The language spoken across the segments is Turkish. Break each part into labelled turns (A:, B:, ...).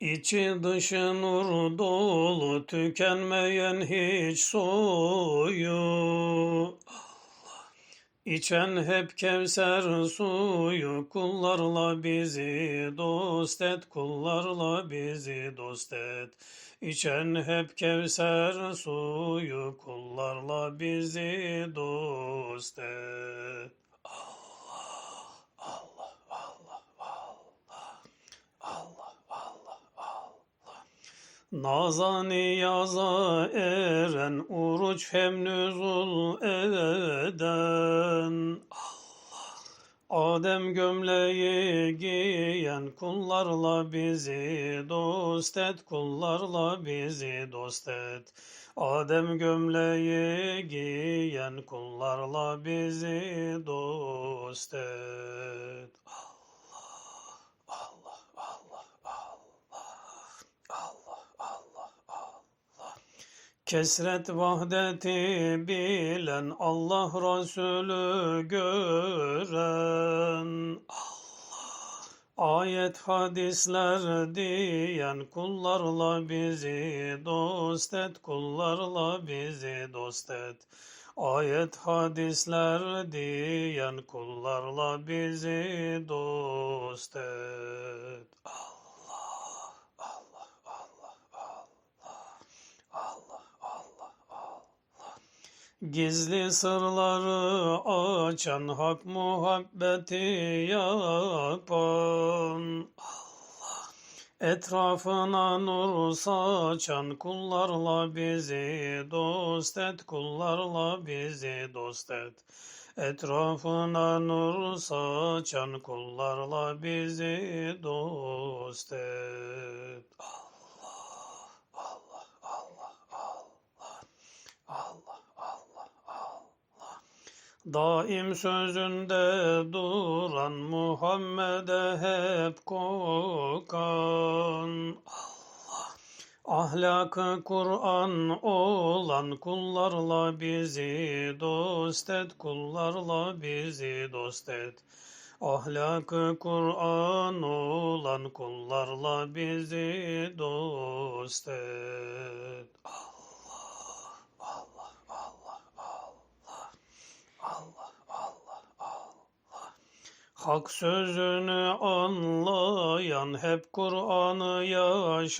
A: İçi dışı nur dolu tükenmeyen hiç suyu İçen hep Kevser suyu kullarla bizi dost et kullarla bizi dost et. İçen hep Kevser suyu kullarla bizi dost et Naza niyaza eren uruç hem nüzul eden. Adem gömleği giyen kullarla bizi dost et kullarla bizi dost et. Adem gömleği giyen kullarla bizi dost et Kesret vahdeti bilen Allah Resulü gören. Ayet hadisler diyen kullarla bizi dost et kullarla bizi dost et. Ayet hadisler diyen kullarla bizi dost et Gizli sırları açan hak muhabbeti yapan Etrafına nur saçan kullarla bizi dost et kullarla bizi dost et Etrafına nur saçan kullarla bizi dost et. Daim sözünde duran Muhammed'e hep kokan Ahlakı Kur'an olan kullarla bizi dost et, kullarla bizi dost et. Ahlakı Kur'an olan kullarla bizi dost et. Hak sözünü anlayan, hep Kur'an'ı yaşayan,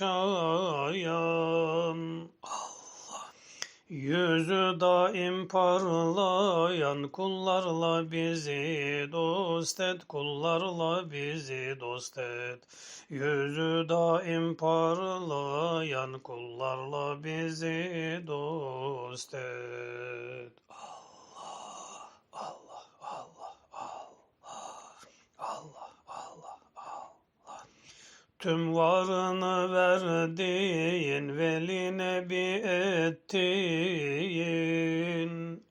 A: Yüzü daim parlayan kullarla bizi dost et, kullarla bizi dost et. Yüzü daim parlayan kullarla bizi dost et. Tüm varını verdiğin veli nebi ettiğin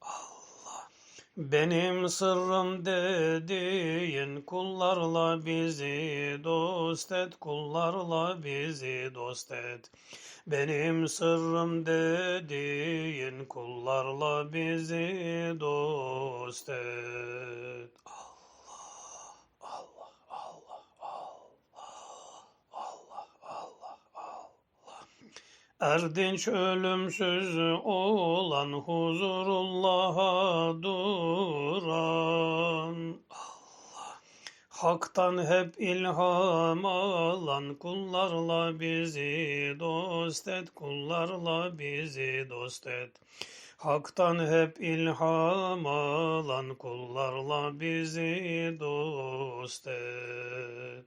A: Allah benim sırrım dediğin kullarla bizi dost et kullarla bizi dost et benim sırrım dediğin kullarla bizi dost et. Erdinç ölümsüz olan huzurullah'a duran. Allah. Hak'tan hep ilham alan kullarla bizi dost et kullarla bizi dost et. Hak'tan hep ilham alan kullarla bizi dost et.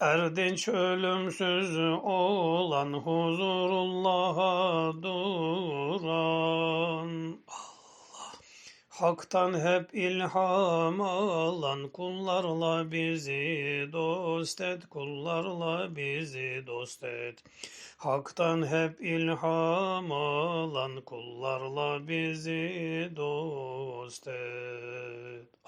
A: Erdinç ölümsüz olan huzurullah'a duran. Allah. Hak'tan hep ilham alan kullarla bizi dost et kullarla bizi dost et. Hak'tan hep ilham alan kullarla bizi dost et